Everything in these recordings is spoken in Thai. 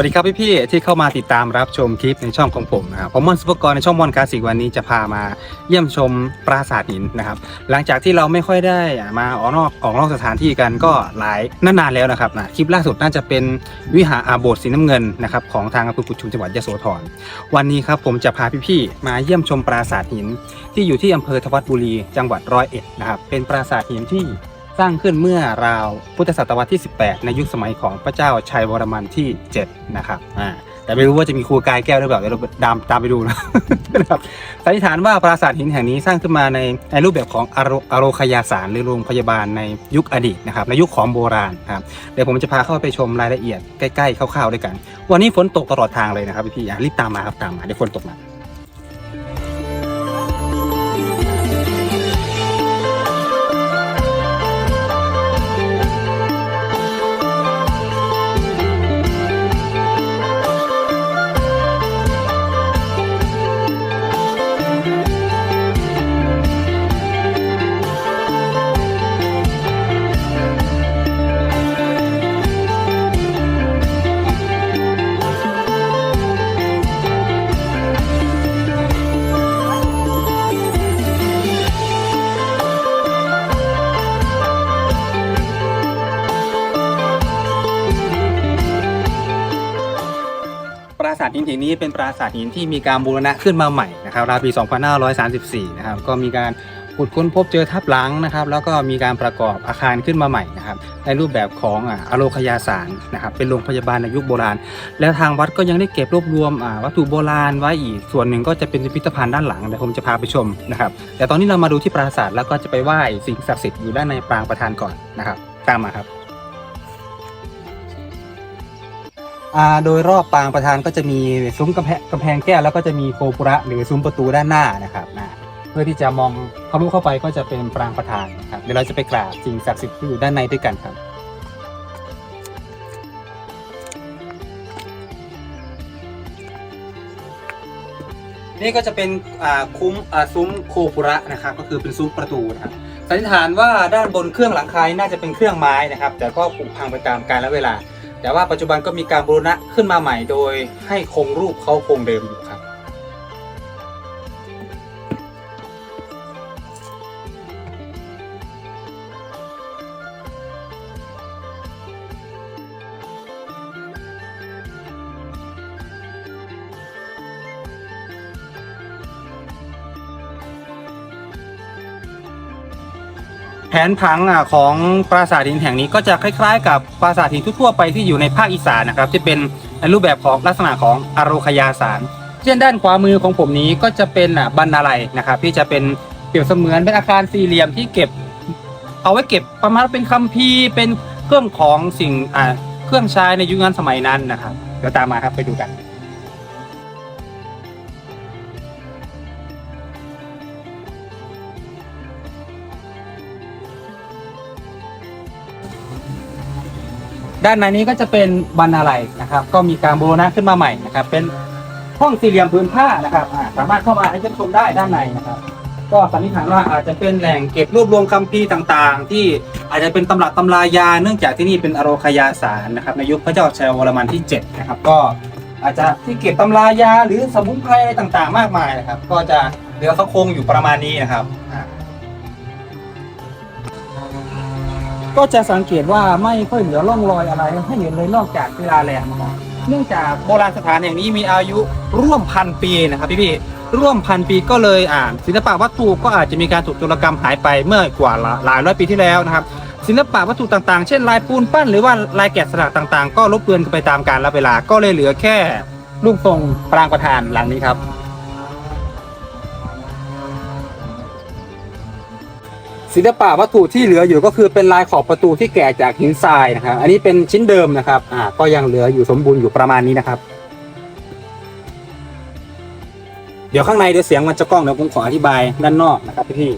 วัสดีครับพี่ๆที่เข้ามาติดตามรับชมคลิปในช่องของผมนะครับผมมอนสุภกรในช่องมอนคลาสสิกวันนี้จะพามาเยี่ยมชมปราสาทหินนะครับ หลังจากที่เราไม่ค่อยได้มาออกนอกออกนอกสถานที่กันก็หลายนานๆแล้วนะครับนะคลิปล่าสุดน่าจะเป็นวิหารอาโบสถ์สีน้ำเงินนะครับของทางอำเภอกุดชุมจังหวัดยโสธรวันนี้ครับผมจะพาพี่ๆมาเยี่ยมชมปราสาทหิน ที่อยู่ที่อำเภอทวัดบุรีจังหวัดร้อยเอ็ดนะครับเป็นปราสาทหินที่ สร้างขึ้นเมื่อราวพุทธศตวรรษที่ 18 ในยุคสมัยของพระเจ้าชัยวรมันที่ 7 นะครับอ่าแต่ไม่รู้ว่าจะมีครูกายแก้วหรือเปล่าเดี๋ยวเราตามตามไปดูนะครับสันนิษฐานว่าปราสาทหินแห่งนี้สร้างขึ้นมาในในรูปแบบของอโรอโรคยาสารหรือโรงพยาบาลในยุคอดีตนะครับในยุคของโบราณครับเดี๋ยวผมจะพาเข้าไปชมรายละเอียดใกล้ๆคร่าวๆด้วยกัน วันนี้ฝนตกตลอดทางเลยนะครับพี่ๆอ่รีบตามมาครับตามมาเดี๋ยวฝนตกมา ทหินแห่งนี้เป็นปราสาทหินที่มีการบูรณะขึ้นมาใหม่นะครับราวปี 2534 นะครับ ก็มีการขุดค้นพบเจอทับหลังนะครับ แล้วก็มีการประกอบอาคารขึ้นมาใหม่นะครับ ในรูปแบบของอ่าอโลคยาสารนะครับ เป็นโรงพยาบาลในยุคโบราณ แล้วทางวัดก็ยังได้เก็บรวบรวมวัตถุโบราณไว้อีก ส่วนหนึ่งก็จะเป็นพิพิธภัณฑ์ด้านหลังเดี๋ยวผมจะพาไปชมนะครับ แต่ตอนนี้เรามาดูที่ปราสาทแล้วก็จะไปไหว้สิ่งศักดิ์สิทธิ์อยู่ด้านในปรางประธานก่อนนะครับ ตามมาครับ อ่าโดยรอบปางประธานก็จะมีซุ้มกำแพงกำแพงแก้วแล้วก็จะมีโคปุระหรือซุ้มประตูด้านหน้านะครับนะเพื่อที่จะมองเข้ามุเข้าไปก็จะเป็นปรางประธานนะครับเดี๋ยวเราจะไปกราบสิ่งศักดิ์สิทธิ์ที่อยู่ด้านในด้วยกันครับ นี่ก็จะเป็นอ่าคุ้มอ่าซุ้มโคปุระนะครับ ก็คือเป็นซุ้มประตูนะครับสันนิษฐานว่าด้านบนเครื่องหลังคาน่าจะเป็นเครื่องไม้นะครับ แต่ก็ผุพังไปตามกาลและเวลา แต่ว่าปัจจุบันก็มีการบูรณะขึ้นมาใหม่โดยให้คงรูปเขาคงเดิมอยู่ แผนผังอะของปราสาทหินแห่งนี้ก็จะคล้ายๆ กับปราสาทหินทั่วไปที่อยู่ในภาคอีสานนะครับที่เป็นในรูปแบบของลักษณะของอโรคยาสารเช่นด้านขวามือของผมนี้ก็จะเป็นอะบรรณาลัยนะครับ ที่จะเป็นเปรียบเสมือนเป็นอาคารสี่เหลี่ยมที่เก็บ เอาไว้เก็บประมาณเป็นคัมภีร์เป็นเครื่องของสิ่งอ่าเครื่องใช้ในยุคนั้นสมัยนั้นนะครับเดี๋ยวตามมาครับไปดูกัน ด้านในนี้ก็จะเป็นบรรณาลัยนะครับ ก็มีการบูรณะขึ้นมาใหม่นะครับ เป็นห้องสี่เหลี่ยมพื้นผ้านะครับอ่าสามารถเข้ามาให้ชมได้ด้านในนะครับ ก็สันนิษฐานว่าอาจจะเป็นแหล่งเก็บรวบรวมคัมภีร์ต่างๆ ที่อาจจะเป็นตำรับตำรายา เนื่องจากที่นี่เป็นอโรคยาสารนะครับในยุคพระเจ้าชัยวรมันที่ 7 นะครับ ก็อาจจะที่เก็บตำรายาหรือสมุนไพรอะไรต่างๆ มากมายนะครับ ก็จะเหลือเขาคงอยู่ประมาณนี้นะครับ ก็จะสังเกตว่าไม่ค่อยเหลือร่องรอยอะไรให้เห็นเลยนอกจากเวลาแรงนะครับเนื่องจากโบราณสถานแห่งนี้มีอายุร่วมพันปีนะครับพี่พี่ๆร่วมพันปีก็เลยอ่านศิลปะวัตถุก็อาจจะมีการถูกโจรกรรมหายไปเมื่อกว่าหลายร้อยปีที่แล้วนะครับ ศิลปะวัตถุต่างๆ เช่นลายปูนปั้นหรือว่าลายแกะสลักต่างๆ ก็ลบเลือนกันไปตามกาลเวลาก็เลยเหลือแค่รูปทรงปรางประธานหลังนี้ครับ ศิลปะวัตถุที่เหลืออยู่ก็คือเป็นลายขอบประตูที่แกะจากหินทรายนะครับ อันนี้เป็นชิ้นเดิมนะครับอ่าก็ยังเหลืออยู่สมบูรณ์อยู่ประมาณนี้นะครับ เดี๋ยวข้างในเดี๋ยวเสียงมันจะกล้องเดี๋ยวผมขออธิบายด้านนอกนะครับพี่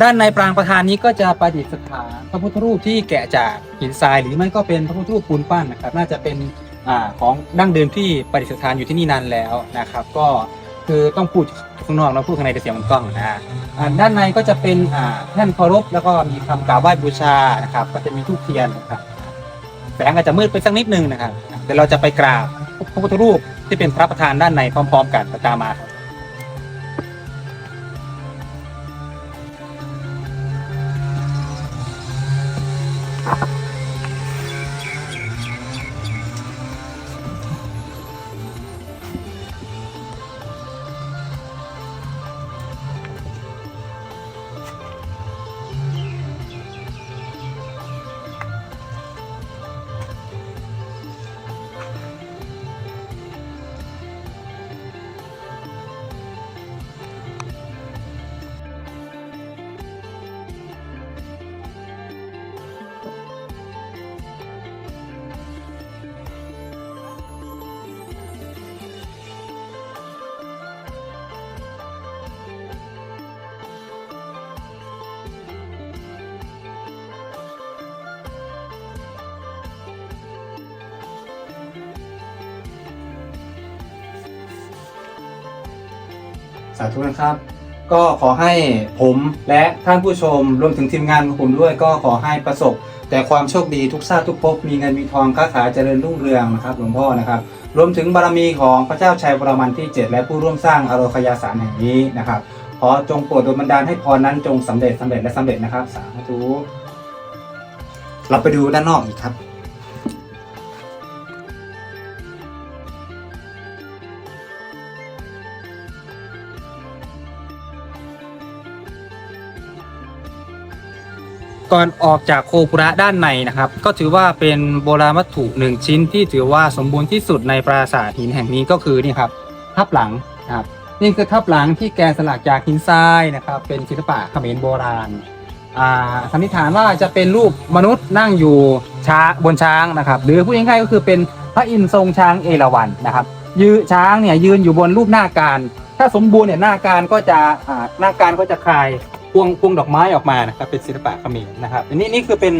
ด้านในปรางประธานนี้ก็จะประดิษฐานพระพุทธรูปที่แกะจากหินทราย หรือไม่ก็เป็นพระพุทธรูปปูนปั้นนะครับ น่าจะเป็นอ่าของดั้งเดิมที่ประดิษฐานอยู่ที่นี่นานแล้วนะครับ ก็ คือต้องพูดข้างนอกแล้วพูดข้างในเดี๋ยวเสียงมันกล้องนะอ่าด้านในก็จะเป็นอ่าแท่นเคารพแล้วก็มีคำกล่าวไหว้บูชานะครับก็จะมีทูปเทียนนะครับแสงอาจจะมืดไปสักนิดนึงนะครับเดี๋ยวเราจะไปกราบพระพุทธรูปที่เป็นพระประธานด้านในพร้อม ๆ กันตามมาครับ สาธุนะครับ ก็ขอให้ผมและท่านผู้ชมรวมถึงทีมงานของผมด้วย ก็ขอให้ประสบ แต่ความโชคดีทุกชาติทุกภพมีเงินมีทองค้าขายเจริญรุ่งเรืองนะครับหลวงพ่อนะครับ รวมถึงบารมีของพระเจ้าชัยบรมันที่ 7 และผู้ร่วมสร้างอโรคยาสารแห่งนี้นะครับขอจงโปรดดลบันดาลให้พรนั้นจงสำเร็จสำเร็จและสำเร็จนะครับ สาธุเราไปดูด้านนอกอีกครับ ก่อนออกจากโคปุระด้านในนะครับ ก็ถือว่าเป็นโบราณวัตถุหนึ่งชิ้นที่ถือว่าสมบูรณ์ที่สุดในปราสาทหินแห่งนี้ก็คือนี่ครับทับหลังนะครับนี่คือทับหลังที่แกะสลักจากหินทรายนะครับ เป็นศิลปะเขมรโบราณอ่าสันนิษฐานว่าจะเป็นรูปมนุษย์นั่งอยู่ช้าบนช้างนะครับ หรือพูดง่ายๆก็คือเป็นพระอินทร์ทรงช้างเอราวัณนะครับ ยืนช้างเนี่ยยืนอยู่บนรูปหน้าการ ถ้าสมบูรณ์เนี่ยหน้าการก็จะอ่าหน้าการก็จะคลาย พวงพวงดอกไม้ออกมานะครับเป็นศิลปะเขมรนะครับอันนี้นี่คือเป็น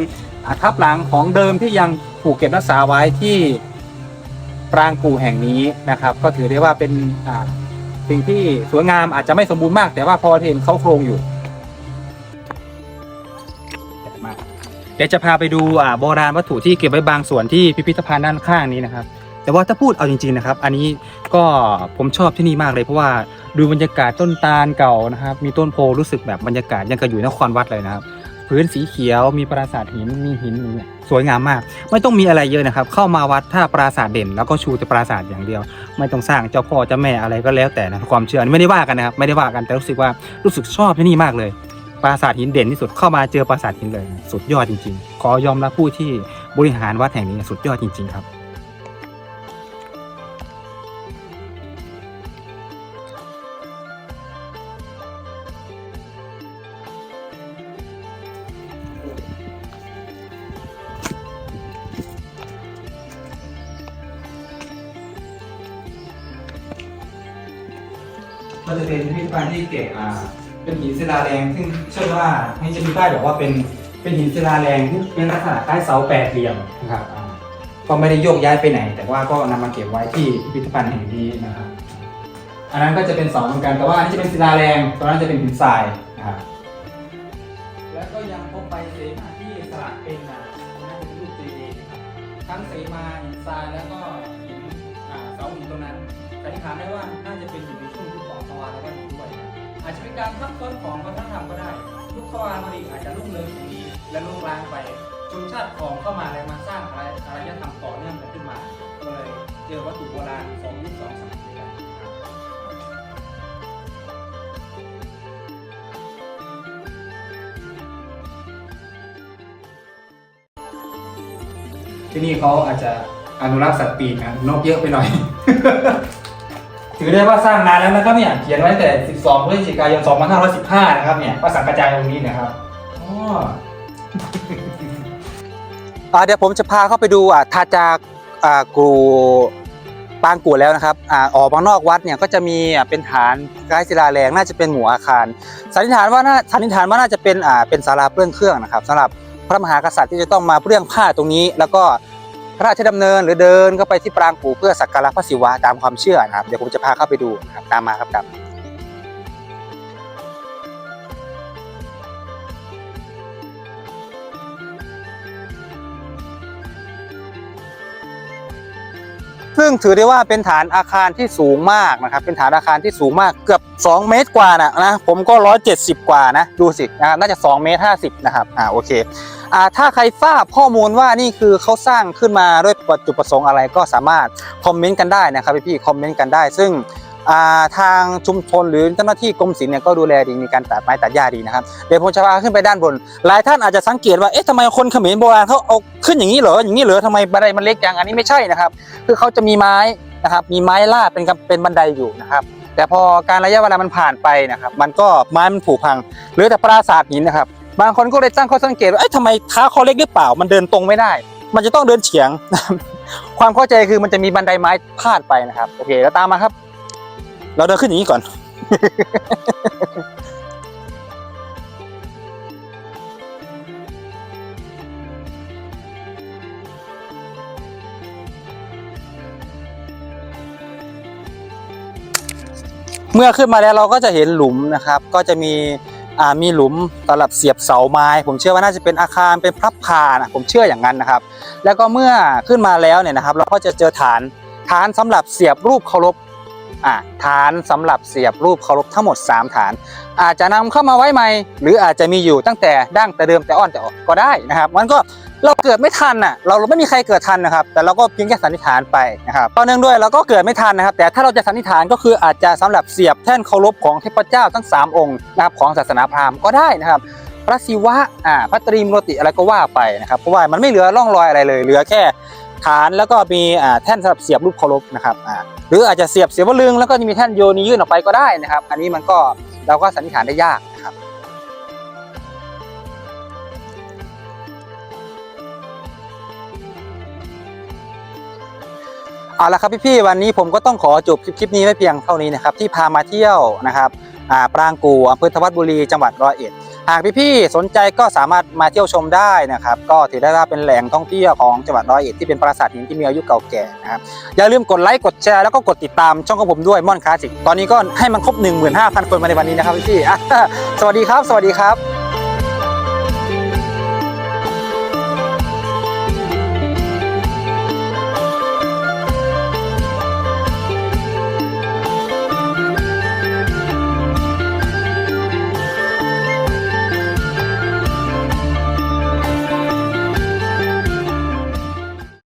อ่าทับหลังของเดิมที่ยังถูกเก็บรักษาไว้ที่ปรางกูแห่งนี้นะครับ ก็ถือได้ว่าเป็นอ่าสิ่งที่สวยงามอาจจะไม่สมบูรณ์มาก แต่ว่าพอเห็นเขาโครงอยู่เดี๋ยวจะพาไปดูอ่าโบราณวัตถุที่เก็บไว้บางส่วนที่พิพิธภัณฑ์ด้านข้างนี้นะครับ แต่ว่าถ้าพูดเอาจริงๆนะครับ อันนี้ก็ผมชอบที่นี่มากเลยเพราะว่าดูบรรยากาศต้นตาลเก่านะครับ มีต้นโพรู้สึกแบบบรรยากาศยังกับอยู่นครวัดเลยนะครับ พื้นสีเขียวมีปราสาทหินมีหินเงี้ยสวยงามมาก ไม่ต้องมีอะไรเยอะนะครับ เข้ามาวัดถ้าปราสาทเด่น แล้วก็ชูแต่ปราสาทอย่างเดียว ไม่ต้องสร้างเจ้าพ่อเจ้าแม่อะไรก็แล้วแต่นะความเชื่อไม่ได้ว่ากันนะครับไม่ได้ว่ากันแต่รู้สึกว่ารู้สึกชอบที่นี่มากเลยปราสาทหินเด่นที่สุดเข้ามาเจอปราสาทหินเลย สุดยอดจริง ๆ ขอยอมรับผู้ที่บริหารวัดแห่งนี้สุดยอดจริง ๆ ครับ จะเป็นพิพิธภัณฑ์ที่เก็บอ่าเป็นหินศิลาแรงซึ่งเชื่อว่าให้จะมีป้ายบอกว่าเป็นเป็นหินศิลาแรงที่เป็นลักษณะคล้ายเสาแปดเหลี่ยมนะครับอ่าก็ไม่ได้โยกย้ายไปไหน แต่ว่าก็นำมาเก็บไว้ที่พิพิธภัณฑ์แห่งนี้นะครับอันนั้นก็จะเป็นเสาเหมือนกันแต่ว่าอันนี้จะเป็นศิลาแรงตอนนั้นจะเป็นหินทรายนะครับแล้วก็ยังพบไปเสมาที่สลักเป็นอ่าน่าจะเป็นรูปเจดีย์นะครับทั้งเสมาหินทรายแล้วก็หินอ่าเสาหินตรงนั้นสันนิษฐานได้ว่าน่าจะเป็นอยู่ในช่วง อาจจะเป็นการทับซ้อนของวัฒนธรรมก็ได้ยุคสวรรค์วดีอาจจะรุ่งเรืองอย่างนี้และลุกลามไปชนชาติของเข้ามาแล้วมาสร้างอะไรอารยธรรมต่อเนื่องกันขึ้นมาก็เลยเจอวัตถุโบราณสองยุคสองสมัยด้วยกันที่นี่เขาอาจจะอนุรักษ์สัตว์ปีกนะนกเยอะไปหน่อย ถือได้ว่าสร้างนานแล้วนะครับเนี่ยเขียนไว้ตั้งแต่ 12พฤศจิกายน 2515 นะครับเนี่ยพระสังกระจายองนี้นะครับอ๋ออ่าเดี๋ยวผมจะพาเข้าไปดูอ่าทาจากอ่ากูปางกูแล้วนะครับอ่าออกมานอกวัดเนี่ยก็จะมีอ่าเป็นฐานคล้ายศิลาแรงน่าจะเป็นหมู่อาคารสันนิษฐานว่าน่าสันนิษฐานว่าน่าจะเป็นอ่าเป็นศาลาเปลื้องเครื่องนะครับสำหรับพระมหากษัตริย์ที่จะต้องมาเปลื้องผ้าตรงนี้ แล้วก็ พระราชดำเนินหรือเดินเข้าไปที่ปรางกูเพื่อสักการะพระศิวะตามความเชื่อนะครับเดี๋ยวผมจะพาเข้าไปดูนะครับตามมาครับตาม ซึ่งถือได้ว่าเป็นฐานอาคารที่สูงมากนะครับ เป็นฐานอาคารที่สูงมากเกือบ 2 เมตรกว่านะนะผมก็ 170 กว่านะ ดูสินะครับน่าจะ 2 เมตร 50 นะครับ อ่าโอเคอ่าถ้าใครทราบข้อมูลว่านี่คือเขาสร้างขึ้นมาด้วยจุดประสงค์อะไรก็สามารถคอมเมนต์กันได้นะครับพี่ๆคอมเมนต์กันได้ ซึ่ง ทางชุมชนหรือเจ้าหน้าที่กรมศิลป์เนี่ยก็ดูแลดีมีการตัดไม้ตัดหญ้าดีนะครับเดี๋ยวผมจะพาขึ้นไปด้านบน หลายท่านอาจจะสังเกตว่าเอ๊ะทำไมคนเขมรโบราณเขาเอาขึ้นอย่างนี้เหรออย่างนี้เหรอทำไมบันไดมันเล็กจังอันนี้ไม่ใช่นะครับ คือเขาจะมีไม้นะครับมีไม้ลาดเป็นเป็นบันไดอยู่นะครับแต่พอการระยะเวลามันผ่านไปนะครับมันก็ไม้มันผุพังหรือแต่ปราสาทหินนะครับบางคนก็เลยตั้งข้อสังเกตว่าเอ๊ะทำไมเท้าเขาเล็กหรือเปล่ามันเดินตรงไม่ได้ มันจะต้องเดินเฉียง ความเข้าใจคือมันจะมีบันไดไม้พาดไปนะครับโอเคแล้วตามมาครับ เราเดินขึ้นอย่างนี้ก่อน เมื่อขึ้นมาแล้วเราก็จะเห็นหลุมนะครับ ก็จะมีอ่ามีหลุมสำหรับเสียบเสาไม้ ผมเชื่อว่าน่าจะเป็นอาคารเป็นพลับพานะผมเชื่ออย่างนั้นนะครับ แล้วก็เมื่อขึ้นมาแล้วเนี่ยนะครับ เราก็จะเจอฐานฐานสำหรับเสียบรูปเคารพ อ่าฐานสำหรับเสียบรูปเคารพทั้งหมด 3 ฐาน อาจจะนำเข้ามาไว้ใหม่ หรืออาจจะมีอยู่ตั้งแต่ดั้งแต่เดิมแต่อ้อนแต่ออกก็ได้นะครับมันก็เราเกิดไม่ทันอะเราไม่มีใครเกิดทันนะครับ แต่เราก็เพียงแค่สันนิษฐานไปนะครับตอนนื่งด้วยเราก็เกิดไม่ทันนะครับ แต่ถ้าเราจะสันนิษฐานก็คืออาจจะสำหรับเสียบแท่นเคารพของเทพเจ้าทั้ง 3 องค์นะครับของศาสนาพราหมณ์ก็ได้นะครับพระศิวะอ่าพระตรีมโรติอะไรก็ว่าไปนะครับเพราะว่ามันไม่เหลือร่องรอยอะไรเลยเหลือแค่ฐานแล้วก็มีอ่าแท่นสำหรับเสียบรูปเคารพนะครับอ่า รืออาจจะเสียบเสียบลึงแล้วก็จะมีแท่นโยนียื่นออกไปก็ได้นะครับ อันนี้มันก็เราก็สันนิษฐานได้ยากนะครับเอาละครับพี่ๆวันนี้ผมก็ต้องขอจบคลิปนี้ไว้เพียงเท่านี้นะครับที่พามาเที่ยวนะครับอ่าปรางกูอำเภอธวัดบุรีจังหวัดร้อยเอ็ด หากพี่ๆสนใจก็สามารถมาเที่ยวชมได้นะครับ ก็ถือได้ว่าเป็นแหล่งท่องเที่ยวของจังหวัดร้อยเอ็ดที่เป็นปราสาทหินที่มีอายุเก่าแก่นะครับอย่าลืมกดไลค์กดแชร์แล้วก็กดติดตามช่องของผมด้วยม่อนคลาสสิกตอนนี้ก็ให้มันครบ 15,000 คนมาในวันนี้นะครับพี่ๆสวัสดีครับ สวัสดีครับ